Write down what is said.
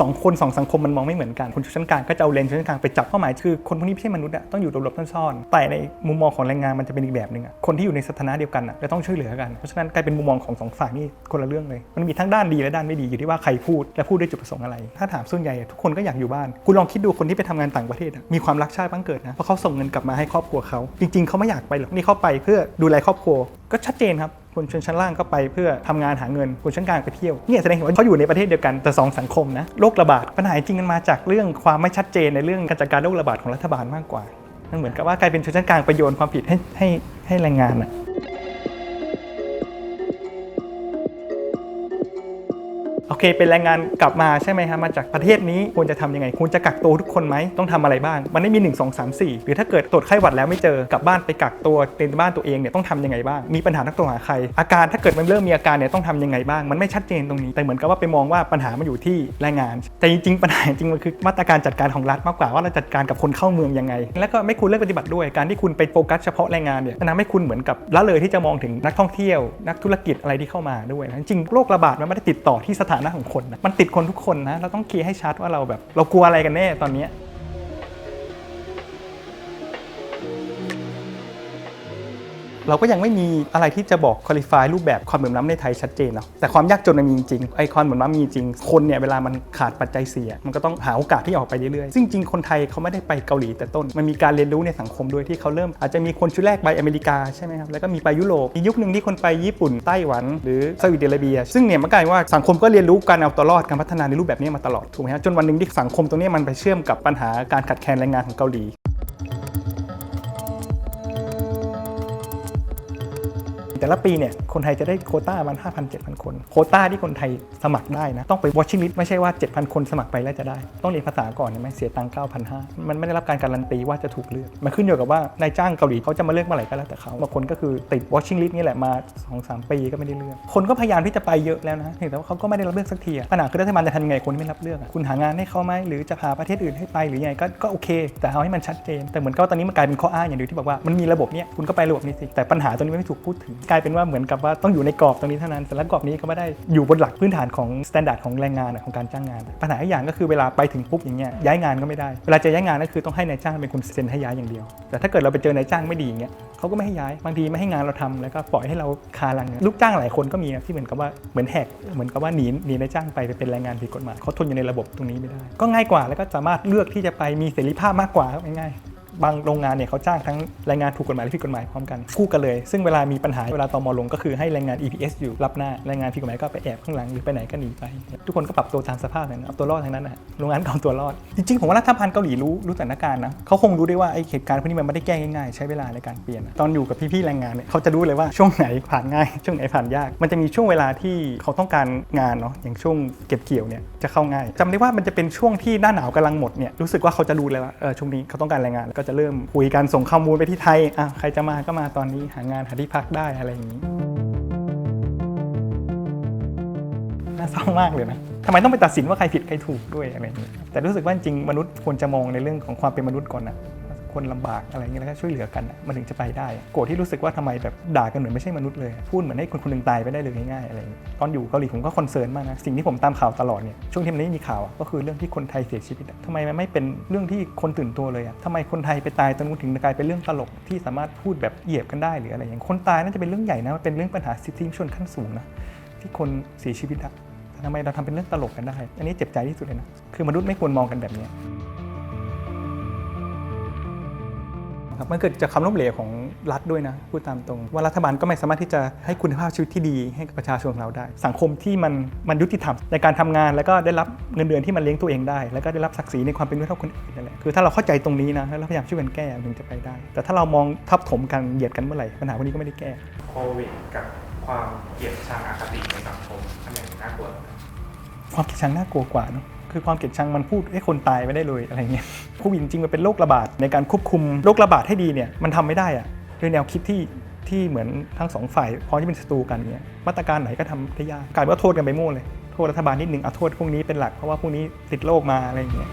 สองคนสองสังคมมันมองไม่เหมือนกันคนชั้นกลางก็จะเอาเลนชนชั้นกลางไปจับเป้าหมายคือคนพวกนี้ไม่ใช่มนุษย์อะต้องอยู่หลบๆซ่อนๆแต่ในมุมมองของแรงงานมันจะเป็นอีกแบบหนึ่งอะคนที่อยู่ในสถานะเดียวกันอะจะต้องช่วยเหลือกันเพราะฉะนั้นกลายเป็นมุมมองของสองฝ่ายนี่คนละเรื่องเลย มันมีทั้งด้านดีและด้านไม่ดีอยู่ที่ว่าใครพูดและพูดด้วยจุดประสงค์อะไร ถ้าถามส่วนใหญ่ทุกคนก็อยากอยู่บ้านคุณลองคิดดูคนที่ไปทำงานต่างประเทศมีความรักชาติบ้างเกิดนะเพราะเขาส่งเงินกลับมาให้ครอบครัวเขาจริง ๆเขาไม่อยากไปหรอกนี่เขาไปเพื่อดูแลครอบครัว ก็ชัดเจนครับคนชนชั้นล่างก็ไปเพื่อทำงานหาเงินคนชั้นกลางไปเที่ยวเนี่ยแสดงเห็นว่าเขาอยู่ในประเทศเดียวกันแต่สองสังคมนะโรคระบาดปัญหาจริงมันมาจากเรื่องความไม่ชัดเจนในเรื่องการจัดการโรคระบาดของรัฐบาลมากกว่ามันเหมือนกับว่ากลายเป็นชนชั้นกลางไปโยนความผิดให้ให้ให้แรงงานอะ เคเป็นแรงงานกลับมาใช่ไหมครับมาจากประเทศนี้ควรจะทำยังไงควรจะกักตัวทุกคนไหมต้องทำอะไรบ้าง มันไม่มี 1 2 3 4 หรือถ้าเกิดตรวจไข้หวัดแล้วไม่เจอกลับบ้านไปกักตัวในบ้านตัวเองเนี่ยต้องทำยังไงบ้าง มีปัญหาทักตัวหาใคร อาการถ้าเกิดมันเริ่มมีอาการเนี่ยต้องทำยังไงบ้าง มันไม่ชัดเจนตรงนี้ แต่เหมือนกับว่าไปมองว่าปัญหามันอยู่ที่แรงงาน แต่จริงๆปัญหาจริงมันคือมาตรการจัดการของรัฐมากกว่าว่าเราจัดการกับคนเข้าเมืองยังไง แล้วก็ไม่ควรเลือกปฏิบัติด้วยการที่คุณไปโฟกัสเฉพาะแรงงานเนี่ยมันทำให้คุณเหมือนกับละเลยที่จะมองถึงนักท่องเที่ยว นักธุรกิจอะไรที่เข้ามาด้วยจริงโรคระบาดมันไม่ได้ติดต่อที่สถานะของคนนะมันติดคนทุกคนนะเราต้องเคลียร์ให้ชัดว่าเราแบบ เรากลัวอะไรกันแน่ตอนนี้ เราก็ยังไม่มีอะไรที่จะบอกคุริฟายรูปแบบความเหลื่อมล้ำในไทยชัดเจนเนาะแต่ความยากจนมันมีจริงไอความเหลื่อมล้ำมีจริง คนเนี่ยเวลามันขาดปัจจัยเสีย มันก็ต้องหาโอกาสที่ออกไปเรื่อยๆซึ่งจริงคนไทยเขาไม่ได้ไปเกาหลีแต่ต้น มันมีการเรียนรู้ในสังคมด้วยที่เขาเริ่มอาจจะมีคนชุดแรกไปอเมริกาใช่ไหมครับแล้วก็มีไปยุโรปมียุคหนึ่งที่คนไปญี่ปุ่นไต้หวันหรือซาอุดิอาระเบีย ซึ่งเนี่ยมันกลายว่าสังคมก็เรียนรู้การเอาตัวรอดการพัฒนาในรูปแบบนี้มาตลอดถูกไหมฮะจนวันหนึ่งที่สังคมตรงนี้มันไปเชื่อมกับปัญหาการขาดแคลนแรงงานของเกาหลี แต่ละปีเนี่ยคนไทยจะได้โคต้ามัน5,000 7,000 คน โคต้าที่คนไทยสมัครได้นะ ต้องไป watching list ไม่ใช่ว่า 7,000 คนสมัครไปแล้วจะได้ ต้องเรียนภาษาก่อนใช่ไหมเสียตังค์9,500 มันไม่ได้รับการการันตีว่าจะถูกเลือก มันขึ้นอยู่กับว่านายจ้างเกาหลีเขาจะมาเลือกเมื่อไหร่ก็แล้วแต่เขาบางคนก็คือติด watching list นี่แหละมา2-3ปีก็ไม่ได้เลือก คนก็พยายามที่จะไปเยอะแล้วนะแต่ว่าเขาก็ไม่ได้รับเลือกสักทีปัญหาคือรัฐบาลจะทำยังไงคนไม่รับเลือกคุณหางานให้เขาไหมหรือจะพาประเทศอื่นให้ไปหรือยังไงก็ก็โอเค แต่เอาให้มันชัดเจน แต่เหมือนกับว่าตอนนี้มันกลายเป็นข้ออ้างอย่างเดียวที่บอกว่ามันมีระบบเนี้ยคุณก็ไประบบนี้สิแต่ปัญหาตรงนี้ไม่ถูกพูดถึงกลายเป็นว่าเหมือนกับว่าต้องอยู่ในกรอบตรงนี้เท่านั้นแต่ละกรอบนี้ก็ไม่ได้อยู่บนหลักพื้นฐานของมาตรฐานของแรงงานของการจ้างงาน ปัญหาอีกอย่างก็คือเวลาไปถึงปุ๊บอย่างเงี้ยย้ายงานก็ไม่ได้ เวลาจะย้ายงานก็คือต้องให้นายจ้างเป็นคนเซ็นให้ย้ายอย่างเดียว แต่ถ้าเกิดเราไปเจอนายจ้างไม่ดีอย่างเงี้ยเขาก็ไม่ให้ย้ายบางทีไม่ให้งานเราทำแล้วก็ปล่อยให้เราคาลังลูกจ้างหลายคนก็มีนะที่เหมือนกับว่าเหมือนแหกเหมือนกับว่าหนีหนีนายจ้างไปไปเป็นแรงงานผิดกฎหมายเขาทนอยู่ในระบบตรงนี้ไม่ได้ ก็ง่ายกว่าแล้วก็สามารถเลือกที่จะไปมีเสรีภาพมากกว่าง่ายๆ บางโรงงานเนี่ยเขาจ้างทั้งแรงงานถูกกฎหมายและผิดกฎหมายพร้อมกันคู่กันเลย ซึ่งเวลามีปัญหาเวลาตมลงก็คือให้แรงงาน EPS อยู่รับหน้าแรงงานผิดกฎหมายก็ไปแอบข้างหลังหรือไปไหนก็หนีไป ทุกคนก็ปรับตัวตามสภาพนั้นเอาตัวรอดทั้งนั้นนะโรงงานก็เอาตัวรอด จริงๆผมว่ารัฐบาลเกาหลีรู้รู้สถานการณ์นะเขาคงรู้ได้ว่าไอ้เหตุการณ์พวกนี้มันไม่ได้แก้ง่ายๆใช้เวลาในการเปลี่ยน ตอนอยู่กับพี่ๆแรงงานเนี่ยเขาจะรู้เลยว่าช่วงไหนผ่านง่าย ช่วงไหนผ่านยาก มันจะมีช่วงเวลาที่เขาต้องการงานเนาะอย่างช่วงเก็บเกี่ยวเนี่ยจะเข้าง่ายจำได้ว่ามันจะเป็นช่วงที่หน้าหนาวกำลังหมดเนี่ยรู้สึกว่าเขาจะรู้เลยว่าเออช่วงนี้เขาต้องการแรงงานแล้วก็จะเริ่มคุยกันส่งข้อมูลไปที่ไทยอะใครจะมาก็มาตอนนี้หางานหาที่พักได้อะไรอย่างนี้น่าเศร้ามากเลยนะทำไมต้องไปตัดสินว่าใครผิดใครถูกด้วยอะไรอย่างนี้แต่รู้สึกว่าจริงมนุษย์ควรจะมองในเรื่องของความเป็นมนุษย์ก่อนนะ คนลำบากอะไรอย่างเงี้ยแล้วก็ช่วยเหลือกันมันถึงจะไปได้ โกรธที่รู้สึกว่าทำไมแบบด่ากันเหมือนไม่ใช่มนุษย์เลยพูดเหมือนให้คนคนหนึ่งตายไปได้เลยง่ายๆอะไรอย่างเงี้ยตอนอยู่เกาหลีผมก็คอนเซิร์นมากนะสิ่งที่ผมตามข่าวตลอดเนี่ยช่วงที่มันไม่มีข่าวก็คือเรื่องที่คนไทยเสียชีวิตอะทำไมมันไม่เป็นเรื่องที่คนตื่นตัวเลยอะทำไมคนไทยไปตายตรงนู้นถึงกลายเป็นเรื่องตลกที่สามารถพูดแบบเหยียบกันได้หรืออะไรอย่างคนตายน่าจะเป็นเรื่องใหญ่นะมันเป็นเรื่องปัญหาสิทธิมนุษยชนขั้นสูงนะที่คนเสียชีวิตอะทำไมเราทำเป็นเรื่องตลกกันได้ อันนี้เจ็บใจที่สุดเลยนะ คือมนุษย์ไม่ควรมองกันแบบนี้ ครับมันเกิดจากความล้มเหลวของรัฐด้วยนะพูดตามตรง ว่ารัฐบาลก็ไม่สามารถที่จะให้คุณภาพชีวิตที่ดีให้กับประชาชนของเราได้ สังคมที่มันมันยุติธรรมในการทำงาน แล้วก็ได้รับเงินเดือนที่มันเลี้ยงตัวเองได้ แล้วก็ได้รับศักดิ์ศรีในความเป็นมนุษย์เท่าคนอื่นนั่นแหละคือถ้าเราเข้าใจตรงนี้นะแล้วเราพยายามช่วยกันแก้ถึงจะไปได้ แต่ถ้าเรามองทับถมกันเหยียดกันเมื่อไหร่ปัญหาพวกนี้ก็ไม่ได้แก้โควิดกับความเกลียดชังอคติในสังคมอันไหนน่ากลัวกว่ากันความเกลียดชังน่ากลัวกว่าเนอะ คือความเกลียดชังมันพูดให้คนตายไม่ได้เลยอะไรเงี้ยโควิดจริงมันเป็นโรคระบาดในการควบคุมโรคระบาดให้ดีเนี่ยมันทำไม่ได้อะด้วยแนวคิดที่ที่เหมือนทั้งสองฝ่ายพร้อมที่เป็นศัตรูกันเนี่ยมาตรการไหนก็ทำได้ยากการว่าโทษกันไปมั่วเลยโทษรัฐบาลนิดหนึ่งเอาโทษพวกนี้เป็นหลักเพราะว่าพวกนี้ติดโรคมาอะไรเงี้ย